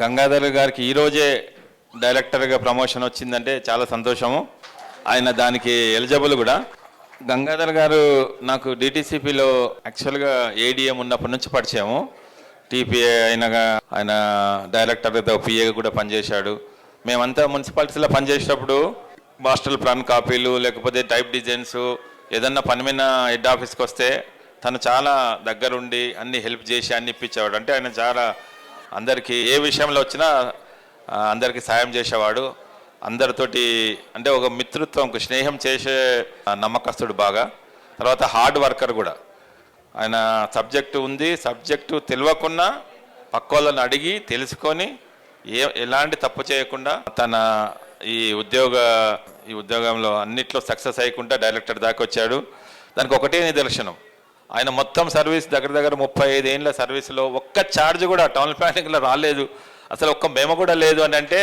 గంగాధర్ గారికి ఈరోజే డైరెక్టర్గా ప్రమోషన్ వచ్చిందంటే చాలా సంతోషము. ఆయన దానికి ఎలిజిబుల్ కూడా. గంగాధర్ గారు నాకు డిటీసీపీలో యాక్చువల్గా ఏడిఎం ఉన్నప్పటి నుంచి పరిచయము. టీపీఏ అయినగా ఆయన డైరెక్టర్తో పిఏగా కూడా పనిచేశాడు. మేమంతా మున్సిపాలిటీలో పనిచేసేటప్పుడు మాస్టర్ ప్లాన్ కాపీలు లేకపోతే టైప్ డిజైన్స్ ఏదన్నా పని మీద హెడ్ ఆఫీస్కి వస్తే తను చాలా దగ్గరుండి అన్ని హెల్ప్ చేసి అన్ని ఇప్పించేవాడు. అంటే ఆయన చాలా అందరికీ ఏ విషయంలో వచ్చినా అందరికీ సాయం చేసేవాడు. అందరితోటి అంటే ఒక మిత్రత్వం స్నేహం చేసే నమ్మకస్తుడు బాగా. తర్వాత హార్డ్ వర్కర్ కూడా. ఆయన సబ్జెక్టు ఉంది సబ్జెక్టు తెలియకున్నా పక్కోళ్ళని అడిగి తెలుసుకొని ఏ ఎలాంటి తప్పు చేయకుండా తన ఈ ఉద్యోగ ఈ ఉద్యోగంలో అన్నిట్లో సక్సెస్ అయ్యకుండా డైరెక్టర్ దాకా వచ్చాడు. దానికి ఒకటే నిదర్శనం. ఆయన మొత్తం సర్వీస్ దగ్గర దగ్గర ముప్పై ఐదు ఏళ్ళ సర్వీస్లో ఒక్క ఛార్జ్ కూడా టౌన్ ప్లానింగ్లో రాలేదు. అసలు ఒక్క మేము కూడా లేదు అని అంటే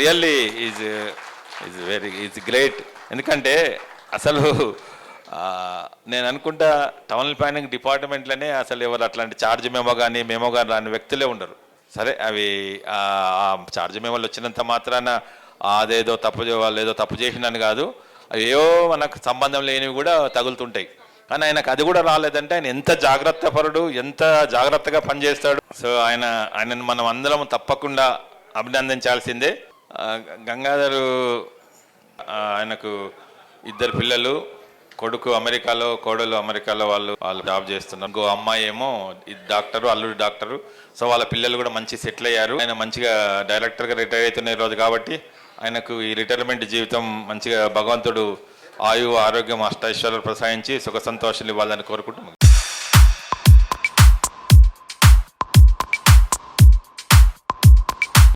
really is is very is great. ఎందుకంటే అసలు నేను అనుకుంటా టౌన్ ప్లానింగ్ డిపార్ట్మెంట్లోనే అసలు ఎవరు అట్లాంటి ఛార్జ్ మేమో కానీ మేమో కానీ రాని వ్యక్తులే ఉండరు. సరే అవి ఛార్జ్ మెమోలు వచ్చినంత మాత్రాన అదేదో తప్పు వాళ్ళు ఏదో తప్పు చేసినాను కాదు. అవి ఏవో మనకు సంబంధం లేనివి కూడా తగులుతుంటాయి. కానీ ఆయనకు అది కూడా రాలేదంటే ఆయన ఎంత జాగ్రత్త పరుడు ఎంత జాగ్రత్తగా పనిచేస్తాడు. సో ఆయన ఆయనను మనం అందరం తప్పకుండా అభినందించాల్సిందే. గంగాధరు ఆయనకు ఇద్దరు పిల్లలు కొడుకు అమెరికాలో కోడలు అమెరికాలో వాళ్ళు వాళ్ళు జాబ్ చేస్తున్నారు. ఇంకో అమ్మాయి ఏమో డాక్టరు అల్లుడు డాక్టరు. సో వాళ్ళ పిల్లలు కూడా మంచి సెటిల్ అయ్యారు. ఆయన మంచిగా డైరెక్టర్గా రిటైర్ అవుతున్న రోజు కాబట్టి ఆయనకు ఈ రిటైర్మెంట్ జీవితం మంచిగా భగవంతుడు ఆయు ఆరోగ్యం అష్టైశ్వర్యాలు ప్రసాదించి సుఖ సంతోషాలు ఇవ్వాలని కోరుకుంటూ